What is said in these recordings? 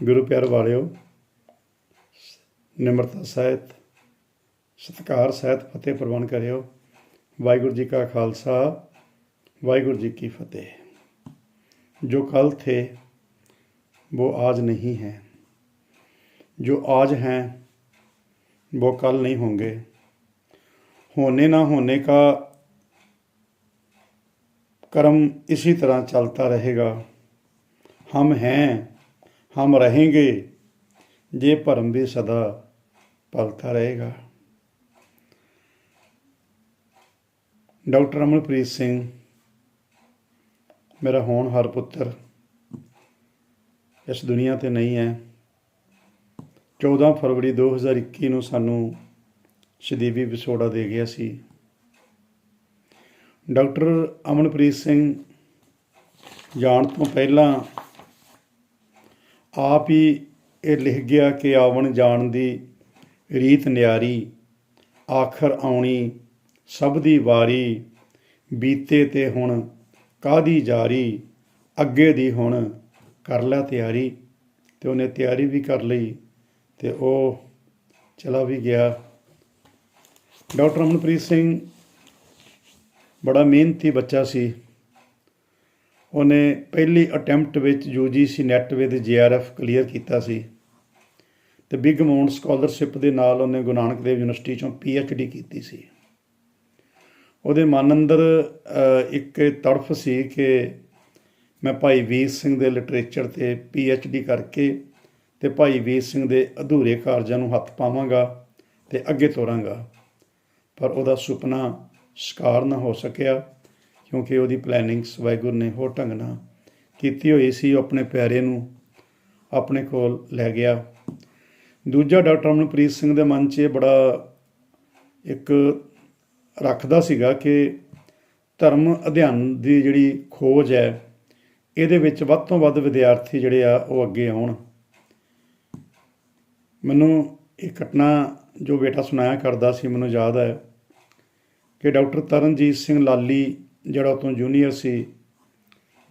ਗੁਰੂ ਪਿਆਰ ਵਾਲਿਓ ਨਿਮਰਤਾ ਸਹਿਤ ਸਤਿਕਾਰ ਸਹਿਤ ਫਤਿਹ ਪ੍ਰਵਾਨ ਕਰਿਓ ਵਾਹਿਗੁਰੂ ਜੀ ਕਾ ਖਾਲਸਾ ਵਾਹਿਗੁਰੂ ਜੀ ਕੀ फतेह जो कल थे वो आज नहीं हैं जो आज हैं वो कल नहीं होंगे होने ना होने का कर्म इसी तरह चलता रहेगा हम हैं ਹਮ ਰਹੇਂਗੇ, ਜੇ ਭਰਮ ਵੀ ਸਦਾ ਪਲਤਾ ਰਹੇਗਾ। ਡਾਕਟਰ ਅਮਨਪ੍ਰੀਤ ਸਿੰਘ, ਮੇਰਾ ਹੋਣ ਹਰ ਪੁੱਤਰ, ਇਸ ਦੁਨੀਆ ਤੇ ਨਹੀਂ ਹੈ। 14 ਫਰਵਰੀ 2021 ਨੂੰ ਸਾਨੂੰ ਸ਼ਦੀਵੀ ਵਿਛੋੜਾ ਦੇ ਗਿਆ ਸੀ। ਡਾਕਟਰ ਅਮਨਪ੍ਰੀਤ ਸਿੰਘ, ਜਾਣ ਤੋਂ ਪਹਿਲਾਂ ਆਪ ਹੀ ਇਹ ਲਿਖ ਗਿਆ ਕਿ ਆਵਣ ਜਾਣ ਦੀ ਰੀਤ ਨਿਆਰੀ, ਆਖਰ ਆਉਣੀ ਸਭ ਦੀ ਵਾਰੀ, ਬੀਤੇ ਤੇ ਹੁਣ ਕਾਦੀ ਜਾਰੀ, ਅੱਗੇ ਦੀ ਹੁਣ ਕਰ ਲੈ ਤਿਆਰੀ। ਤੇ ਉਹਨੇ ਤਿਆਰੀ ਵੀ ਕਰ ਲਈ ਤੇ ਉਹ ਚਲਾ ਵੀ ਗਿਆ। ਡਾਕਟਰ ਅਮਨਪ੍ਰੀਤ ਸਿੰਘ ਬੜਾ ਮਿਹਨਤੀ ਬੱਚਾ ਸੀ। ਉਹਨੇ ਪਹਿਲੀ ਅਟੈਂਪਟ ਵਿੱਚ UGC NET with JRF clear ਕੀਤਾ ਸੀ ਤੇ ਬਿਗ ਅਮਾਉਂਟ ਸਕਾਲਰਸ਼ਿਪ ਦੇ ਨਾਲ ਉਹਨੇ ਗੁਰੂ ਨਾਨਕ ਦੇਵ ਯੂਨੀਵਰਸਿਟੀ ਚੋਂ ਡੀ ਕੀਤੀ ਸੀ। ਉਹਦੇ ਮਨ ਅੰਦਰ ਇੱਕ ਤੜਫ ਸੀ ਕਿ ਮੈਂ ਭਾਈ ਵੀਰ ਸਿੰਘ ਦੇ ਲਿਟਰੇਚਰ ਤੇ ਡੀ ਕਰਕੇ ਤੇ ਭਾਈ ਵੀਰ ਸਿੰਘ ਦੇ ਅਧੂਰੇ ਕਾਰਜਾਂ ਨੂੰ ਹੱਥ ਪਾਵਾਂਗਾ ਤੇ ਅੱਗੇ ਤੋਰਾਂਗਾ। ਪਰ ਉਹਦਾ ਸੁਪਨਾ ਸਾਕਾਰ ਨਾ ਹੋ ਸਕਿਆ। ਕਿਉਂਕਿ ਉਹਦੀ ਪਲੈਨਿੰਗ ਵਾਹਿਗੁਰੂ ਨੇ ਹੋਰ ਢੰਗ ਨਾਲ ਕੀਤੀ ਹੋਈ ਸੀ, ਉਹ ਆਪਣੇ ਪਿਆਰੇ ਨੂੰ ਆਪਣੇ ਕੋਲ ਲੈ ਗਿਆ। ਦੂਜਾ ਡਾਕਟਰ ਅਮਨਪ੍ਰੀਤ ਸਿੰਘ ਦੇ ਮਨ 'ਚ ਇਹ ਬੜਾ ਇੱਕ ਰੱਖਦਾ ਸੀਗਾ ਕਿ ਧਰਮ ਅਧਿਐਨ ਦੀ ਜਿਹੜੀ ਖੋਜ ਹੈ, ਇਹਦੇ ਵਿੱਚ ਵੱਧ ਤੋਂ ਵੱਧ ਵਿਦਿਆਰਥੀ ਜਿਹੜੇ ਆ, ਉਹ ਅੱਗੇ ਆਉਣ। ਮੈਨੂੰ ਇਹ ਘਟਨਾ ਜੋ ਬੇਟਾ ਸੁਣਾਇਆ ਕਰਦਾ ਸੀ, ਮੈਨੂੰ ਯਾਦ ਹੈ ਕਿ ਡਾਕਟਰ ਤਰਨਜੀਤ ਸਿੰਘ ਲਾਲੀ ਜਿਹੜਾ ਉਤੋਂ ਜੂਨੀਅਰ ਸੀ,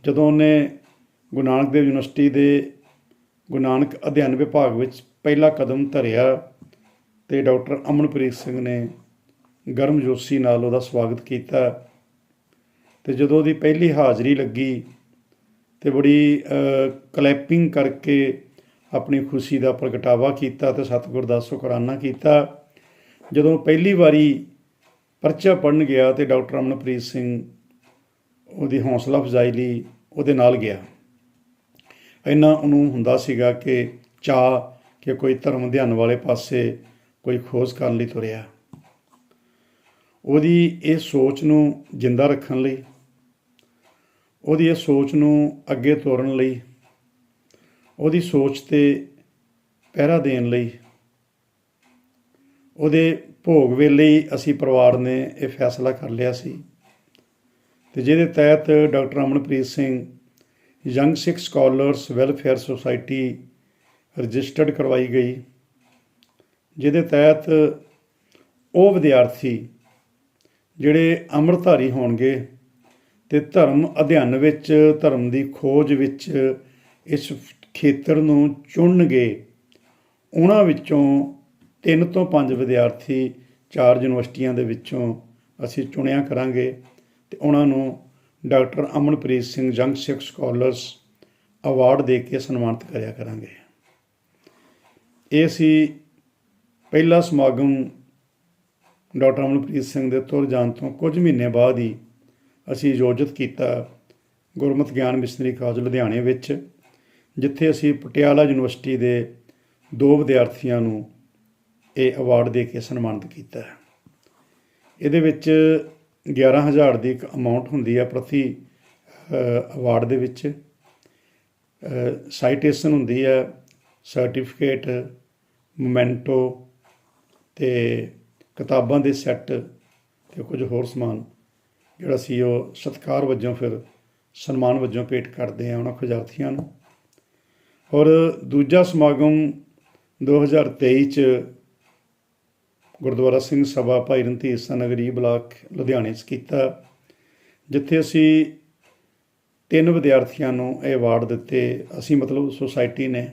ਜਦੋਂ ਉਹਨੇ ਗੁਰੂ ਨਾਨਕ ਦੇਵ ਯੂਨੀਵਰਸਿਟੀ ਦੇ ਗੁਰੂ ਨਾਨਕ ਅਧਿਐਨ ਵਿਭਾਗ ਵਿੱਚ ਪਹਿਲਾ ਕਦਮ ਧਰਿਆ ਤੇ ਡਾਕਟਰ ਅਮਨਪ੍ਰੀਤ ਸਿੰਘ ਨੇ ਗਰਮ ਜੋਸ਼ੀ ਨਾਲ ਉਹਦਾ ਸਵਾਗਤ ਕੀਤਾ ਤੇ ਜਦੋਂ ਉਹਦੀ ਪਹਿਲੀ ਹਾਜ਼ਰੀ ਲੱਗੀ ਤੇ ਬੜੀ ਕਲੈਪਿੰਗ ਕਰਕੇ ਆਪਣੀ ਖੁਸ਼ੀ ਦਾ ਪ੍ਰਗਟਾਵਾ ਕੀਤਾ ਤੇ ਸਤਿਗੁਰ ਦਾ ਸ਼ੁਕਰਾਨਾ ਕੀਤਾ, ਜਦੋਂ ਪਹਿਲੀ ਵਾਰੀ ਪਰਚਾ ਪੜਨ ਗਿਆ ਤੇ ਡਾਕਟਰ ਅਮਨਪ੍ਰੀਤ ਸਿੰਘ ਉਹਦੀ ਹੌਸਲਾ ਅਫਜ਼ਾਈ ਲਈ ਉਹਦੇ ਨਾਲ ਗਿਆ। ਇੰਨਾ ਉਹਨੂੰ ਹੁੰਦਾ ਸੀਗਾ ਕਿ ਚਾਹ ਕਿ ਕੋਈ ਧਰਮ ਅਧਿਐਨ ਵਾਲੇ ਪਾਸੇ ਕੋਈ ਖੋਜ ਕਰਨ ਲਈ ਤੁਰਿਆ। ਉਹਦੀ ਇਹ ਸੋਚ ਨੂੰ ਜਿੰਦਾ ਰੱਖਣ ਲਈ, ਉਹਦੀ ਇਹ ਸੋਚ ਨੂੰ ਅੱਗੇ ਤੋਰਨ ਲਈ, ਉਹਦੀ ਸੋਚ ਤੇ ਪਹਿਰਾ ਦੇਣ ਲਈ, ਉਹਦੇ ਭੋਗ ਵੇਲੇ ਅਸੀਂ ਪਰਿਵਾਰ ਨੇ ਇਹ ਫੈਸਲਾ ਕਰ ਲਿਆ ਸੀ। ਤੇ ਜਿਹਦੇ ਤਹਿਤ doctor Amanpreet Singh, young Sikh scholars welfare society registered ਕਰਵਾਈ ਗਈ, ਜਿਹਦੇ ਤਹਿਤ ਉਹ ਵਿਦਿਆਰਥੀ ਜਿਹੜੇ ਅੰਮ੍ਰਿਤਧਾਰੀ ਹੋਣਗੇ ਤੇ ਧਰਮ ਅਧਿਐਨ ਵਿੱਚ, ਧਰਮ ਦੀ ਖੋਜ ਵਿੱਚ ਇਸ ਖੇਤਰ ਨੂੰ ਚੁਣਨਗੇ, ਉਹਨਾਂ ਵਿੱਚੋਂ ਤਿੰਨ ਤੋਂ ਪੰਜ ਵਿਦਿਆਰਥੀ ਚਾਰ ਯੂਨੀਵਰਸਿਟੀਆਂ ਦੇ ਵਿੱਚੋਂ ਅਸੀਂ ਚੁਣਿਆ ਕਰਾਂਗੇ। ਤੇ ਉਹਨਾਂ ਨੂੰ ਡਾਕਟਰ ਅਮਨਪ੍ਰੀਤ ਸਿੰਘ ਜੰਗ ਸਿੱਖ ਸਕਾਲਰਸ ਅਵਾਰਡ ਦੇ ਕੇ ਸਨਮਾਨਿਤ ਕਰਿਆ ਕਰਾਂਗੇ। ਇਹ ਸੀ ਪਹਿਲਾ ਸਮਾਗਮ ਡਾਕਟਰ ਅਮਨਪ੍ਰੀਤ ਸਿੰਘ ਦੇ ਤੁਰ ਜਾਣ ਤੋਂ ਕੁਝ ਮਹੀਨੇ ਬਾਅਦ ਹੀ ਅਸੀਂ ਆਯੋਜਿਤ ਕੀਤਾ ਗੁਰਮਤਿ ਗਿਆਨ ਮਿਸ਼ਨਰੀ ਕਾਲਜ ਲੁਧਿਆਣੇ ਵਿੱਚ, ਜਿੱਥੇ ਅਸੀਂ ਪਟਿਆਲਾ ਯੂਨੀਵਰਸਿਟੀ ਦੇ ਦੋ ਵਿਦਿਆਰਥੀਆਂ ਨੂੰ ਇਹ ਅਵਾਰਡ ਦੇ ਕੇ ਸਨਮਾਨਿਤ ਕੀਤਾ। ਇਹਦੇ ਵਿੱਚ 11000 ਦੀ ਇੱਕ ਅਮਾਉਂਟ ਹੁੰਦੀ ਹੈ ਪ੍ਰਤੀ ਅਵਾਰਡ ਦੇ ਵਿੱਚ। ਸਾਈਟੇਸ਼ਨ ਹੁੰਦੀ ਹੈ ਸਰਟੀਫਿਕੇਟ ਮੋਮੈਂਟੋ ਤੇ ਕਿਤਾਬਾਂ ਦੇ ਸੈੱਟ ਤੇ ਕੁਝ ਹੋਰ ਸਮਾਨ। ਜਿਹੜਾ ਸੀ ਉਹ ਸਤਿਕਾਰ ਵਜੋਂ ਫਿਰ ਸਨਮਾਨ ਵਜੋਂ ਭੇਟ ਕਰਦੇ ਆ ਉਹਨਾਂ ਵਿਦਿਆਰਥੀਆਂ ਨੂੰ। ਔਰ ਦੂਜਾ ਸਮਾਗਮ 2023 ਚ ਗੁਰਦੁਆਰਾ ਸਿੰਘ ਸਭਾ ਭਾਈ ਰਣਧੀਰ ਨਗਰੀ ਬਲਾਕ ਲੁਧਿਆਣੇ 'ਚ ਕੀਤਾ। ਜਿੱਥੇ ਅਸੀਂ ਤਿੰਨ ਵਿਦਿਆਰਥੀਆਂ ਨੂੰ ਇਹ ਅਵਾਰਡ ਦਿੱਤੇ। ਅਸੀਂ ਮਤਲਬ ਸੁਸਾਇਟੀ ਨੇ।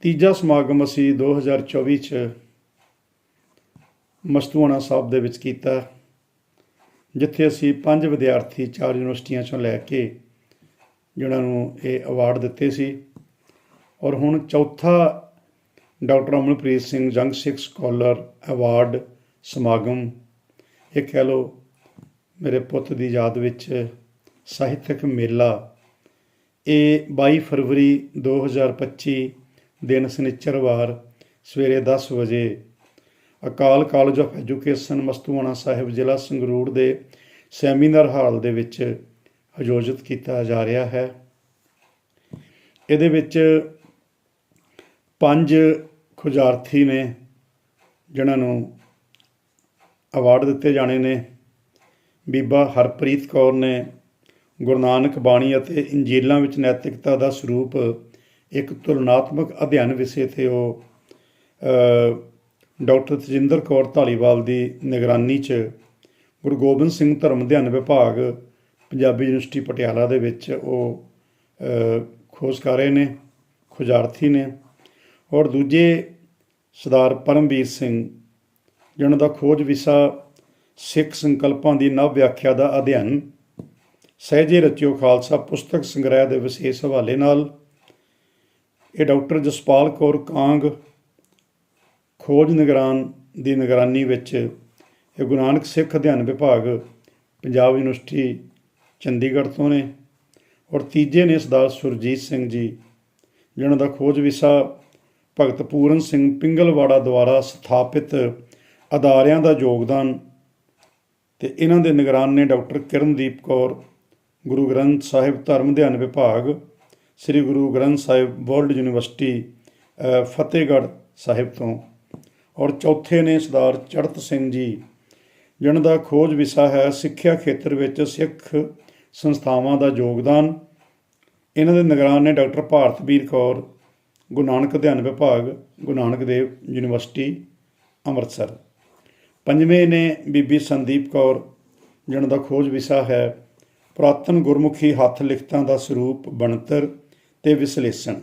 ਤੀਜਾ ਸਮਾਗਮ ਅਸੀਂ 2024 ਚ ਮਸਤੂਆਣਾ ਸਾਹਿਬ ਦੇ ਵਿੱਚ ਕੀਤਾ। ਜਿੱਥੇ ਅਸੀਂ ਪੰਜ ਵਿਦਿਆਰਥੀ ਚਾਰ ਯੂਨੀਵਰਸਿਟੀਆਂ ਚੋਂ ਲੈ ਕੇ ਜਿਨ੍ਹਾਂ ਨੂੰ ਇਹ ਅਵਾਰਡ ਦਿੱਤੇ ਸੀ। ਔਰ ਹੁਣ ਚੌਥਾ ਡਾਕਟਰ ਅਮਨਪ੍ਰੀਤ ਸਿੰਘ ਜੰਗ ਸਿੱਖ ਸਕਾਲਰ ਅਵਾਰਡ ਸਮਾਗਮ। ਇਹ ਕਹਿ ਲਓ, ਮੇਰੇ ਪੁੱਤ ਦੀ ਯਾਦ ਵਿੱਚ ਸਾਹਿਤਕ ਮੇਲਾ। ਇਹ 22 ਫਰਵਰੀ 2025 ਦਿਨ ਸਨਿਚਰਵਾਰ ਸਵੇਰੇ 10 ਵਜੇ Akal college of education Mastuana Sahib ਜ਼ਿਲ੍ਹਾ ਸੰਗਰੂਰ ਦੇ ਸੈਮੀਨਾਰ ਹਾਲ ਦੇ ਵਿੱਚ ਆਯੋਜਿਤ ਕੀਤਾ ਜਾ ਰਿਹਾ ਹੈ। ਇਹਦੇ ਵਿੱਚ ਪੰਜ ਖੁਜਾਰਥੀ ਨੇ, ਜਿਨ੍ਹਾਂ ਨੂੰ ਅਵਾਰਡ ਦਿੱਤੇ ਜਾਣੇ ਨੇ, ਬੀਬਾ ਹਰਪ੍ਰੀਤ ਕੌਰ ਨੇ ਗੁਰੂ ਨਾਨਕ ਬਾਣੀ ਅਤੇ ਇੰਜੀਲਾਂ ਵਿੱਚ ਨੈਤਿਕਤਾ ਦਾ ਸਰੂਪ ਇੱਕ ਤੁਲਨਾਤਮਕ ਅਧਿਐਨ ਵਿਸ਼ੇ ਤੇ ਉਹ ਡਾਕਟਰ ਤਜਿੰਦਰ ਕੌਰ ਧਾਲੀਵਾਲ ਦੀ ਨਿਗਰਾਨੀ 'ਚ ਗੁਰੂ ਗੋਬਿੰਦ ਸਿੰਘ ਧਰਮ ਅਧਿਐਨ ਵਿਭਾਗ ਪੰਜਾਬੀ ਯੂਨੀਵਰਸਿਟੀ ਪਟਿਆਲਾ ਦੇ ਵਿੱਚ ਉਹ ਖੋਜ ਕਰ ਰਹੇ ਨੇ, ਖੋਜਾਰਥੀ ਨੇ। ਔਰ ਦੂਜੇ ਸਰਦਾਰ ਪਰਮਵੀਰ ਸਿੰਘ, ਜਿਨ੍ਹਾਂ ਦਾ ਖੋਜ ਵਿਸ਼ਾ ਸਿੱਖ ਸੰਕਲਪਾਂ ਦੀ ਨਵ ਵਿਆਖਿਆ ਦਾ ਅਧਿਐਨ, ਸਹਿਜੇ ਰਚਿਓ ਖਾਲਸਾ ਪੁਸਤਕ ਸੰਗ੍ਰਹਿ ਦੇ ਵਿਸ਼ੇਸ਼ ਹਵਾਲੇ ਨਾਲ, ਇਹ ਡਾਕਟਰ ਜਸਪਾਲ ਕੌਰ ਕਾਂਗ ਖੋਜ ਨਿਗਰਾਨ ਦੀ ਨਿਗਰਾਨੀ ਵਿੱਚ ਇਹ ਗੁਰੂ ਨਾਨਕ ਸਿੱਖ ਅਧਿਐਨ ਵਿਭਾਗ ਪੰਜਾਬ ਯੂਨੀਵਰਸਿਟੀ ਚੰਡੀਗੜ੍ਹ ਤੋਂ ਨੇ। ਔਰ ਤੀਜੇ ਨੇ ਸਰਦਾਰ ਸੁਰਜੀਤ ਸਿੰਘ ਜੀ, ਜਿਨ੍ਹਾਂ ਦਾ ਖੋਜ ਵਿਸ਼ਾ ਭਗਤ ਪੂਰਨ ਸਿੰਘ ਪਿੰਗਲਵਾੜਾ ਦੁਆਰਾ ਸਥਾਪਿਤ ਅਦਾਰਿਆਂ ਦਾ ਯੋਗਦਾਨ ਤੇ ਇਹਨਾਂ ਦੇ ਨਿਗਰਾਨ ਨੇ ਡਾਕਟਰ ਕਿਰਨਦੀਪ ਕੌਰ, ਗੁਰੂ ਗ੍ਰੰਥ ਸਾਹਿਬ ਧਰਮ ਅਧਿਐਨ ਵਿਭਾਗ, ਸ੍ਰੀ ਗੁਰੂ ਗ੍ਰੰਥ ਸਾਹਿਬ ਵਰਲਡ ਯੂਨੀਵਰਸਿਟੀ ਫਤਿਹਗੜ੍ਹ ਸਾਹਿਬ ਤੋਂ। ਔਰ ਚੌਥੇ ਨੇ ਸਰਦਾਰ ਚੜਤ ਸਿੰਘ ਜੀ, ਜਿਨ੍ਹਾਂ ਦਾ ਖੋਜ ਵਿਸ਼ਾ ਹੈ ਸਿੱਖਿਆ ਖੇਤਰ ਵਿੱਚ ਸਿੱਖ ਸੰਸਥਾਵਾਂ ਦਾ ਯੋਗਦਾਨ। ਇਹਨਾਂ ਦੇ ਨਿਗਰਾਨ ਨੇ ਡਾਕਟਰ ਭਾਰਤਵੀਰ ਕੌਰ ਗੁਰੂ ਨਾਨਕ ਅਧਿਐਨ ਵਿਭਾਗ, ਗੁਰੂ ਨਾਨਕ ਦੇਵ ਯੂਨੀਵਰਸਿਟੀ, ਅੰਮ੍ਰਿਤਸਰ। ਪੰਜਵੇਂ ਨੇ ਬੀਬੀ ਸੰਦੀਪ ਕੌਰ, ਜਿਹਨਾਂ ਦਾ ਖੋਜ ਵਿਸ਼ਾ ਹੈ, ਪੁਰਾਤਨ ਗੁਰਮੁਖੀ ਹੱਥ ਲਿਖਤਾਂ ਦਾ ਸਰੂਪ ਬਣਤਰ ਤੇ ਵਿਸ਼ਲੇਸ਼ਣ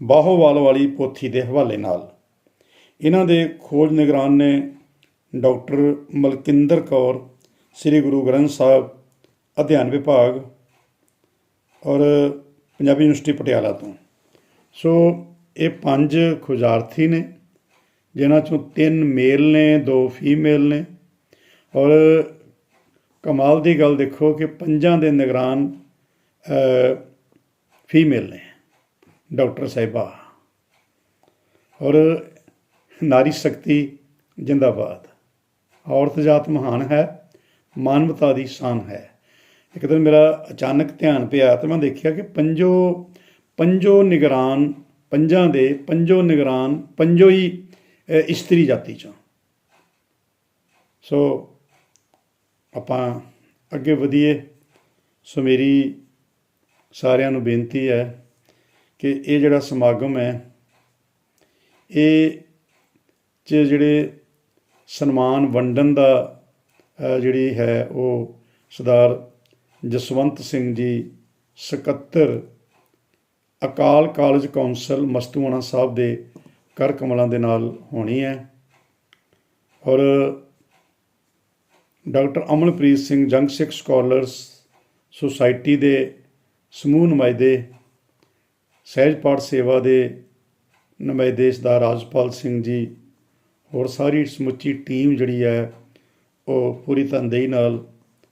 ਬਾਹੋਵਾਲ ਵਾਲੀ ਪੋਥੀ ਦੇ ਹਵਾਲੇ ਨਾਲ। ਇਹਨਾਂ ਦੇ ਖੋਜ ਨਿਗਰਾਨ ਨੇ ਡਾਕਟਰ ਮਲਕਿੰਦਰ ਕੌਰ, ਸ੍ਰੀ ਗੁਰੂ ਗ੍ਰੰਥ ਸਾਹਿਬ, ਅਧਿਐਨ ਵਿਭਾਗ ਔਰ ਪੰਜਾਬੀ ਯੂਨੀਵਰਸਿਟੀ ਪਟਿਆਲਾ ਤੋਂ। ਸੋ ਇਹ ਪੰਜ ਖੁਜਾਰਥੀ ਨੇ, ਜਿਨ੍ਹਾਂ ਚੋਂ ਤਿੰਨ ਮੇਲ ਨੇ, ਦੋ ਫੀਮੇਲ ਨੇ। ਔਰ ਕਮਾਲ ਦੀ ਗੱਲ ਦੇਖੋ ਕਿ ਪੰਜਾਂ ਦੇ ਨਿਗਰਾਨ ਫੀਮੇਲ ਨੇ, ਡਾਕਟਰ ਸਾਹਿਬਾ। ਔਰ ਨਾਰੀ ਸ਼ਕਤੀ ਜਿੰਦਾਬਾਦ। ਔਰਤ ਜਾਤ ਮਹਾਨ ਹੈ, ਮਾਨਵਤਾ ਦੀ ਸ਼ਾਨ ਹੈ। ਇੱਕ ਦਿਨ ਮੇਰਾ ਅਚਾਨਕ ਧਿਆਨ ਪਿਆ ਤੇ ਮੈਂ ਦੇਖਿਆ ਕਿ ਪੰਜੋ ਪੰਜੋ ਨਿਗਰਾਨ, ਪੰਜਾਂ ਦੇ, ਪੰਜੋ ਨਿਗਰਾਨ, ਪੰਜੋ ਹੀ ਇਸਤਰੀ ਜਾਤੀ ਚੋਂ। ਸੋ, ਆਪਾਂ ਅੱਗੇ ਵਧੀਏ। ਸੋ ਮੇਰੀ ਸਾਰਿਆਂ ਨੂੰ ਬੇਨਤੀ ਹੈ ਕਿ ਇਹ ਜਿਹੜਾ ਸਮਾਗਮ ਹੈ, ਇਹ ਚ ਜਿਹੜੇ ਸਨਮਾਨ ਵੰਡਣ ਦਾ ਜਿਹੜੀ ਹੈ ਉਹ ਸਰਦਾਰ ਜਸਵੰਤ ਸਿੰਘ ਜੀ ਸਕੱਤਰ ਅਕਾਲ ਕਾਲਜ ਕੌਂਸਲ ਮਸਤੂਆਣਾ ਸਾਹਿਬ ਦੇ ਕਰ ਕਮਲਾਂ ਦੇ ਨਾਲ ਹੋਣੀ ਹੈ। ਔਰ ਡਾਕਟਰ ਅਮਨਪ੍ਰੀਤ ਸਿੰਘ ਜੰਗ ਸਿੱਖ ਸਕਾਲਰਸ ਸੁਸਾਇਟੀ ਦੇ ਸਮੂਹ ਨੁਮਾਇਦੇ, ਸਹਿਜ ਪਾਠ ਸੇਵਾ ਦੇ ਨੁਮਾਇੰਦੇ ਸਰਦਾਰ ਰਾਜਪਾਲ ਸਿੰਘ ਜੀ, ਹੋਰ ਸਾਰੀ ਸਮੁੱਚੀ ਟੀਮ ਜਿਹੜੀ ਹੈ, ਉਹ ਪੂਰੀ ਤਨਦੇਹੀ ਨਾਲ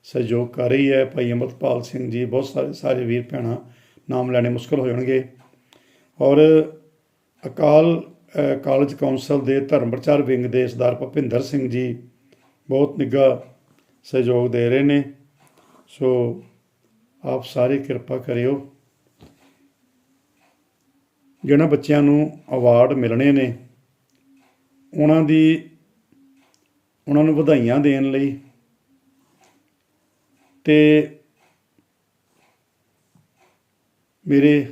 ਸਹਿਯੋਗ ਕਰ ਰਹੀ ਹੈ। ਭਾਈ ਅਮਰਪਾਲ ਸਿੰਘ ਜੀ, ਬਹੁਤ ਸਾਰੇ ਸਾਰੇ ਵੀਰ ਭੈਣਾਂ ਨਾਮ ਲੈਣੇ ਮੁਸ਼ਕਲ ਹੋ ਜਾਣਗੇ। ਔਰ ਅਕਾਲ ਕਾਲਜ ਕੌਂਸਲ ਦੇ ਧਰਮ ਪ੍ਰਚਾਰ ਵਿੰਗ ਦੇ ਸਰਦਾਰ ਭੁਪਿੰਦਰ ਸਿੰਘ ਜੀ ਬਹੁਤ ਨਿੱਘਾ ਸਹਿਯੋਗ ਦੇ ਰਹੇ ਨੇ। ਸੋ ਆਪ ਸਾਰੇ ਕਿਰਪਾ ਕਰਿਓ। ਜਿਹਨਾਂ ਬੱਚਿਆਂ ਨੂੰ ਅਵਾਰਡ ਮਿਲਣੇ ਨੇ, ਉਹਨਾਂ ਦੀ, ਉਹਨਾਂ ਨੂੰ ਵਧਾਈਆਂ ਦੇਣ ਲਈ ਤੇ ਮੇਰੇ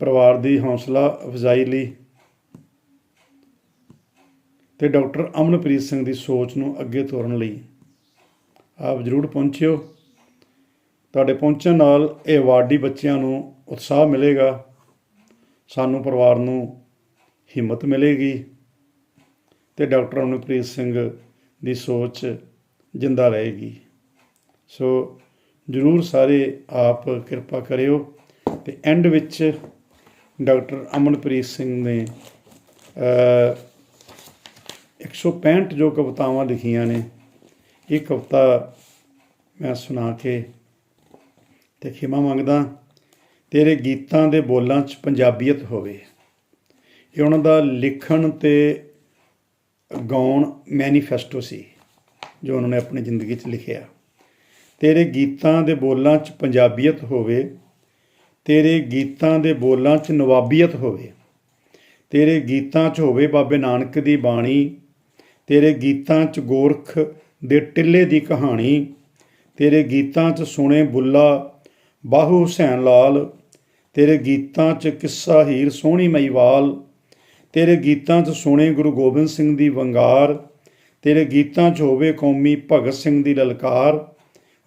ਪਰਿਵਾਰ ਦੀ ਹੌਸਲਾ ਅਫਜ਼ਾਈ ਲਈ ਤੇ ਡਾਕਟਰ ਅਮਨਪ੍ਰੀਤ ਸਿੰਘ ਦੀ ਸੋਚ ਨੂੰ ਅੱਗੇ ਤੋਰਨ ਲਈ ਆਪ ਜ਼ਰੂਰ ਪਹੁੰਚਿਓ। ਤੁਹਾਡੇ ਪਹੁੰਚਣ ਨਾਲ ਇਹ ਅਵਾਰਡੀ ਬੱਚਿਆਂ ਨੂੰ ਉਤਸ਼ਾਹ ਮਿਲੇਗਾ, ਸਾਨੂੰ ਪਰਿਵਾਰ ਨੂੰ ਹਿੰਮਤ ਮਿਲੇਗੀ ਤੇ ਡਾਕਟਰ ਅਮਨਪ੍ਰੀਤ ਸਿੰਘ ਦੀ ਸੋਚ ਜਿੰਦਾ ਰਹੇਗੀ। ਸੋ ਜਰੂਰ ਸਾਰੇ ਆਪ ਕਿਰਪਾ ਕਰਿਓ। ਤੇ ਐਂਡ ਵਿੱਚ ਡਾਕਟਰ ਅਮਨਪ੍ਰੀਤ ਸਿੰਘ ਨੇ ਅ 165 ਜੋ ਕਵਿਤਾਵਾਂ ਲਿਖੀਆਂ ਨੇ, ਇਹ ਕਵਿਤਾ ਮੈਂ ਸੁਣਾ ਕੇ ਤੇ ਖਿਮਾ ਮੰਗਦਾ, ਤੇਰੇ ਗੀਤਾਂ ਦੇ ਬੋਲਾਂ 'ਚ ਪੰਜਾਬੀਅਤ ਹੋਵੇ। ਇਹ ਉਹਨਾਂ ਦਾ ਲਿਖਣ ਤੇ ਗਾਉਣ ਮੈਨੀਫੈਸਟੋ ਸੀ, ਜੋ ਉਹਨਾਂ ਨੇ ਆਪਣੀ ਜ਼ਿੰਦਗੀ 'ਚ ਲਿਖਿਆ। ਤੇਰੇ ਗੀਤਾਂ ਦੇ ਬੋਲਾਂ 'ਚ ਪੰਜਾਬੀਅਤ ਹੋਵੇ ਤੇਰੇ ਗੀਤਾਂ ਦੇ ਬੋਲਾਂ 'ਚ ਨਵਾਬੀਅਤ ਹੋਵੇ। ਤੇਰੇ ਗੀਤਾਂ 'ਚ ਹੋਵੇ ਬਾਬੇ ਨਾਨਕ ਦੀ ਬਾਣੀ। ਤੇਰੇ ਗੀਤਾਂ 'ਚ ਗੋਰਖ ਦੇ ਟਿੱਲੇ ਦੀ ਕਹਾਣੀ। ਤੇਰੇ ਗੀਤਾਂ 'ਚ ਸੁਣੇ ਬੁੱਲਾ, ਬਾਹੂ ਹੁਸੈਨ ਲਾਲ। ਤੇਰੇ ਗੀਤਾਂ 'ਚ ਕਿੱਸਾ ਹੀਰ ਸੋਹਣੀ ਮਈਵਾਲ ਤੇਰੇ ਗੀਤਾਂ 'ਚ ਸੁਣੇ ਗੁਰੂ ਗੋਬਿੰਦ ਸਿੰਘ ਦੀ ਵੰਗਾਰ। ਤੇਰੇ ਗੀਤਾਂ 'ਚ ਹੋਵੇ ਕੌਮੀ ਭਗਤ ਸਿੰਘ ਦੀ ਲਲਕਾਰ।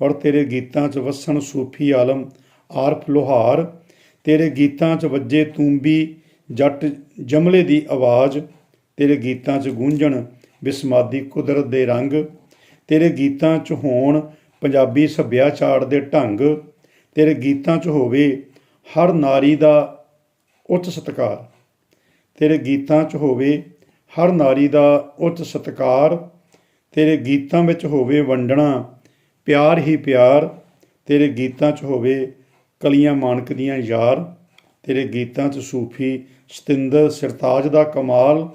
ਔਰ ਤੇਰੇ ਗੀਤਾਂ 'ਚ ਵਸਣ ਸੂਫੀ ਆਲਮ ਆਰਫ ਲੋਹਾਰ, ਤੇਰੇ ਗੀਤਾਂ 'ਚ ਵੱਜੇ ਤੂੰਬੀ ਜੱਟ ਜਮਲੇ ਦੀ ਆਵਾਜ਼, ਤੇਰੇ ਗੀਤਾਂ 'ਚ ਗੂੰਜਣ ਬਿਸਮਾਦੀ ਕੁਦਰਤ ਦੇ ਰੰਗ, ਤੇਰੇ ਗੀਤਾਂ 'ਚ ਹੋਣ ਪੰਜਾਬੀ ਸੱਭਿਆਚਾਰ ਦੇ ਢੰਗ, ਤੇਰੇ ਗੀਤਾਂ 'ਚ ਹੋਵੇ ਹਰ ਨਾਰੀ ਦਾ ਉੱਚ ਸਤਿਕਾਰ, ਤੇਰੇ ਗੀਤਾਂ 'ਚ ਹੋਵੇ ਹਰ ਨਾਰੀ ਦਾ ਉੱਚ ਸਤਿਕਾਰ, ਤੇਰੇ ਗੀਤਾਂ ਵਿੱਚ ਹੋਵੇ ਵੰਡਣਾ ਪਿਆਰ ਹੀ ਪਿਆਰ, ਤੇਰੇ ਗੀਤਾਂ 'ਚ ਹੋਵੇ ਕਲੀਆਂ ਮਾਨਕ ਦੀਆਂ ਯਾਰ, ਤੇਰੇ ਗੀਤਾਂ 'ਚ ਸੂਫੀ ਸਤਿੰਦਰ ਸਰਤਾਜ ਦਾ ਕਮਾਲ,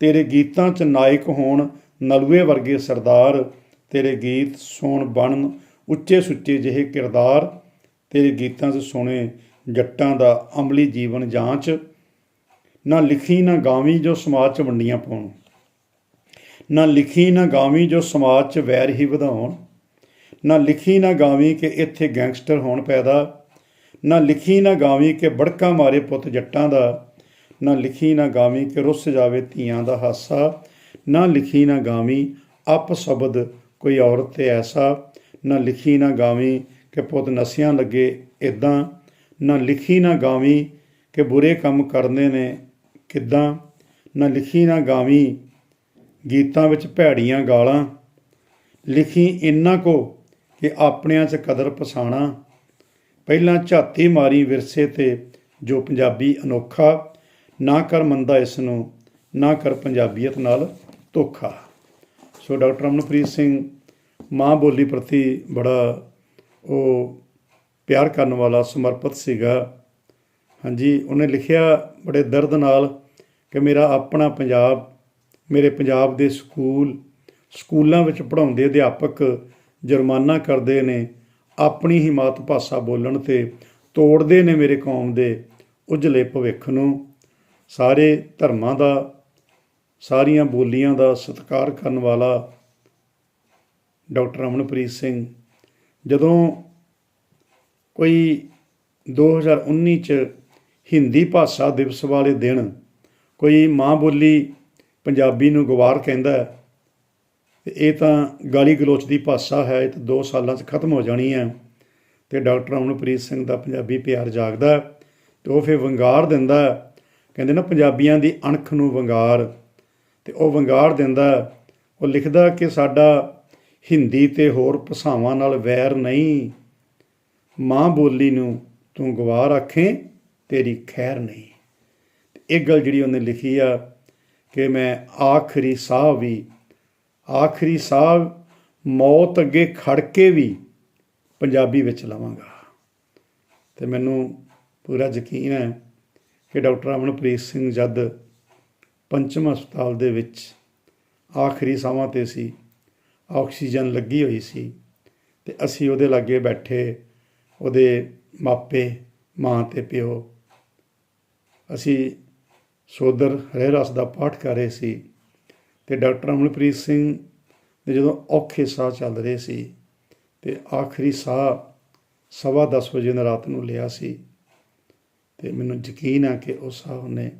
ਤੇਰੇ ਗੀਤਾਂ 'ਚ ਨਾਇਕ ਹੋਣ ਨਲੂਏ ਵਰਗੇ ਸਰਦਾਰ, ਤੇਰੇ ਗੀਤ ਸੋਣ ਬਣਨ ਉੱਚੇ ਸੁੱਚੇ ਜਿਹੇ ਕਿਰਦਾਰ, ਤੇਰੇ ਗੀਤਾਂ 'ਚ ਸੁਣੇ ਜੱਟਾਂ ਦਾ ਅਮਲੀ ਜੀਵਨ ਜਾਂਚ, ਨਾ ਲਿਖੀ ਨਾ ਗਾਵੀ ਜੋ ਸਮਾਜ 'ਚ ਵੰਡੀਆਂ ਪਾਉਣ, ਨਾ ਲਿਖੀ ਨਾ ਗਾਵੀ ਜੋ ਸਮਾਜ 'ਚ ਵੈਰ ਹੀ ਵਧਾਉਣ, ਨਾ ਲਿਖੀ ਨਾ ਗਾਵੀ ਕਿ ਇੱਥੇ ਗੈਂਗਸਟਰ ਹੋਣ ਪੈਦਾ ਨਾ ਲਿਖੀ ਨਾ ਗਾਵੀ ਕਿ ਬੜਕਾ ਮਾਰੇ ਪੁੱਤ ਜੱਟਾਂ ਦਾ, ਨਾ ਲਿਖੀ ਨਾ ਗਾਵੀ ਕਿ ਰੁੱਸ ਜਾਵੇ ਧੀਆਂ ਦਾ ਹਾਸਾ, ਨਾ ਲਿਖੀ ਨਾ ਗਾਵੀ ਅਪ ਸ਼ਬਦ ਕੋਈ ਔਰਤ ਤੇ ਐਸਾ, ਨਾ ਲਿਖੀ ਨਾ ਗਾਵੀ ਕਿ ਪੁੱਤ ਨਸਿਆਂ ਲੱਗੇ ਇਦਾਂ ਨਾ ਲਿਖੀ ਨਾ ਗਾਵੀ ਕਿ ਬੁਰੇ ਕੰਮ ਕਰਨੇ ਨੇ ਕਿੱਦਾਂ, ਨਾ ਲਿਖੀ ਨਾ ਗਾਵੀ ਗੀਤਾਂ ਵਿੱਚ ਭੈੜੀਆਂ ਗਾਲਾਂ, ਲਿਖੀ ਇੰਨਾ ਕੋ ਕਿ ਆਪਣਿਆਂ 'ਚ ਕਦਰ ਪਸਾਣਾ ਪਹਿਲਾਂ ਝਾਤੀ ਮਾਰੀ ਵਿਰਸੇ ਤੇ ਜੋ ਪੰਜਾਬੀ ਅਨੋਖਾ, ਨਾ ਕਰ ਮੰਦਾ ਇਸ ਨੂੰ ਨਾ ਕਰ ਪੰਜਾਬੀਅਤ ਨਾਲ ਧੋਖਾ। ਸੋ ਡਾਕਟਰ ਅਮਨਪ੍ਰੀਤ ਸਿੰਘ ਮਾਂ ਬੋਲੀ ਪ੍ਰਤੀ ਬੜਾ ਉਹ ਪਿਆਰ ਕਰਨ ਵਾਲਾ, ਸਮਰਪਿਤ ਸੀਗਾ। ਹਾਂਜੀ, ਉਹਨੇ ਲਿਖਿਆ ਬੜੇ ਦਰਦ ਨਾਲ ਕਿ ਮੇਰਾ ਆਪਣਾ ਪੰਜਾਬ, ਮੇਰੇ ਪੰਜਾਬ ਦੇ ਸਕੂਲ, ਸਕੂਲਾਂ ਵਿੱਚ ਪੜ੍ਹਾਉਂਦੇ ਅਧਿਆਪਕ ਜੁਰਮਾਨਾ ਕਰਦੇ ਨੇ। ਆਪਣੀ ਹੀ ਮਾਤ ਭਾਸ਼ਾ ਬੋਲਣ ਤੇ ਤੋੜਦੇ ਨੇ ਮੇਰੇ ਕੌਮ ਦੇ ਉਜਲੇ ਭਵਿੱਖ ਨੂੰ। ਸਾਰੇ ਧਰਮਾਂ ਦਾ, ਸਾਰੀਆਂ ਬੋਲੀਆਂ ਦਾ ਸਤਿਕਾਰ ਕਰਨ ਵਾਲਾ ਡਾਕਟਰ ਅਮਨਪ੍ਰੀਤ ਸਿੰਘ, ਜਦੋਂ ਕੋਈ 2019 ਚ ਹਿੰਦੀ ਭਾਸ਼ਾ ਦਿਵਸ ਵਾਲੇ ਦਿਨ ਕੋਈ ਮਾਂ ਬੋਲੀ ਪੰਜਾਬੀ ਨੂੰ ਗਵਾਰ ਕਹਿੰਦਾ ਤੇ ਇਹ ਤਾਂ ਗਾਲੀ ਗਲੋਚ ਦੀ ਭਾਸ਼ਾ ਹੈ, ਇਹ ਤਾਂ 2 ਸਾਲਾਂ 'ਚ ਖਤਮ ਹੋ ਜਾਣੀ ਹੈ। ਤੇ ਡਾਕਟਰ ਅਮਨਪ੍ਰੀਤ ਸਿੰਘ ਦਾ ਪੰਜਾਬੀ ਪਿਆਰ ਜਾਗਦਾ ਹੈ ਤੇ ਉਹ ਫਿਰ ਵੰਗਾਰ ਦਿੰਦਾ ਕਹਿੰਦੇ ਨਾ, ਪੰਜਾਬੀਆਂ ਦੀ ਅਣਖ ਨੂੰ ਵੰਗਾਰ। ਤੇ ਉਹ ਵੰਗਾਰ ਦਿੰਦਾ ਉਹ ਲਿਖਦਾ ਕਿ ਸਾਡਾ ਹਿੰਦੀ ਤੇ ਹੋਰ ਭਾਸ਼ਾਵਾਂ ਨਾਲ ਵੈਰ ਨਹੀਂ। ਮਾਂ ਬੋਲੀ ਨੂੰ ਤੂੰ ਗਵਾਰ ਆਖੇ ਤੇਰੀ ਖੈਰ ਨਹੀਂ। ਇਹ ਗੱਲ ਜਿਹੜੀ ਉਹਨੇ ਲਿਖੀ ਆ ਕਿ ਮੈਂ ਆਖਰੀ ਸਾਹ ਵੀ ਆਖਰੀ ਸਾਹ ਮੌਤ ਅੱਗੇ ਖੜ ਕੇ ਵੀ ਪੰਜਾਬੀ ਵਿੱਚ ਲਵਾਂਗਾ। ਤੇ ਮੈਨੂੰ ਪੂਰਾ ਯਕੀਨ ਹੈ ਕਿ ਡਾਕਟਰ ਅਮਨਪ੍ਰੀਤ ਸਿੰਘ ਜਦ ਪੰਚਮ ਹਸਪਤਾਲ ਦੇ ਵਿੱਚ ਆਖਰੀ ਸਾਹਾਂ ਤੇ ਸੀ, ਆਕਸੀਜਨ ਲੱਗੀ ਹੋਈ ਸੀ ਤੇ ਅਸੀਂ ਉਹਦੇ ਲਾਗੇ ਬੈਠੇ, ਉਹਦੇ ਮਾਪੇ, ਮਾਂ ਤੇ ਪਿਓ, ਅਸੀਂ ਸੋਦਰ ਹਰੇ ਰਸ ਦਾ ਪਾਠ ਕਰ ਰਹੇ ਸੀ। ਤੇ ਡਾਕਟਰ ਅਮਨਪ੍ਰੀਤ ਸਿੰਘ ਦੇ ਜਦੋਂ ਔਖੇ ਸਾਹ ਚੱਲ ਰਹੇ ਸੀ ਤੇ ਆਖਰੀ ਸਾਹ ਸਵਾ ਦਸ ਵਜੇ ਦੀ ਰਾਤ ਨੂੰ ਲਿਆ ਸੀ ਤੇ ਮੈਨੂੰ ਯਕੀਨ ਆ ਕਿ ਉਹ ਸਾਹ ਉਹਨੇ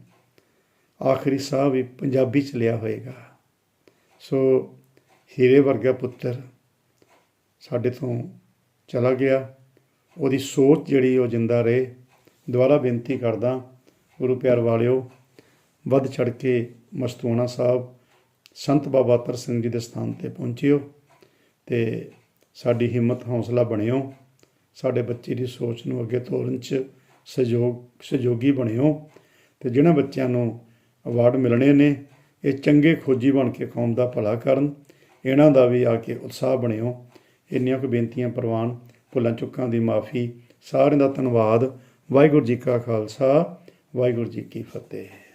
ਆਖਰੀ ਸਾਹ ਵੀ ਪੰਜਾਬੀ ਚ ਲਿਆ ਹੋਏਗਾ। ਸੋ ਹੀਰੇ ਵਰਗਾ ਪੁੱਤਰ ਸਾਡੇ ਤੋਂ ਚਲਾ ਗਿਆ। ਉਹਦੀ ਸੋਚ ਜਿਹੜੀ ਉਹ ਜਿੰਦਾ ਰਹੇ। ਦੁਬਾਰਾ ਬੇਨਤੀ ਕਰਦਾ, ਗੁਰੂ ਪਿਆਰ ਵਾਲਿਓ, ਵੱਧ ਚੜ ਕੇ ਮਸਤੂਆਣਾ ਸਾਹਿਬ ਸੰਤ ਬਾਬਾ ਤਰ ਸਿੰਘ ਜੀ ਦੇ ਸਥਾਨ ਤੇ ਪਹੁੰਚਿਓ ਤੇ ਸਾਡੀ ਹਿੰਮਤ, ਹੌਸਲਾ ਬਣਿਓ। ਸਾਡੇ ਬੱਚੇ ਦੀ ਸੋਚ ਨੂੰ ਅੱਗੇ ਤੋਰਨ ਚ ਸਹਿਯੋਗ, ਸਹਿਯੋਗੀ ਬਣਿਓ ਤੇ ਜਿਹਨਾਂ ਬੱਚਿਆਂ ਨੂੰ ਅਵਾਰਡ ਮਿਲਣੇ ਨੇ, ਇਹ ਚੰਗੇ ਖੋਜੀ ਬਣ ਕੇ ਕੌਮ ਦਾ ਭਲਾ ਕਰਨ, ਇਹਨਾਂ ਦਾ ਵੀ ਆ ਕੇ ਉਤਸ਼ਾਹ ਬਣਿਓ। ਇੰਨੀਆਂ ਕੁ ਬੇਨਤੀਆਂ ਪ੍ਰਵਾਨ ਭੁੱਲਾਂ ਚੁੱਕਾਂ ਦੀ ਮਾਫੀ, ਸਾਰਿਆਂ ਦਾ ਧੰਨਵਾਦ। ਵਾਹਿਗੁਰੂ ਜੀ ਕਾ ਖਾਲਸਾ, ਵਾਹਿਗੁਰੂ ਜੀ ਕੀ ਫਤਿਹ।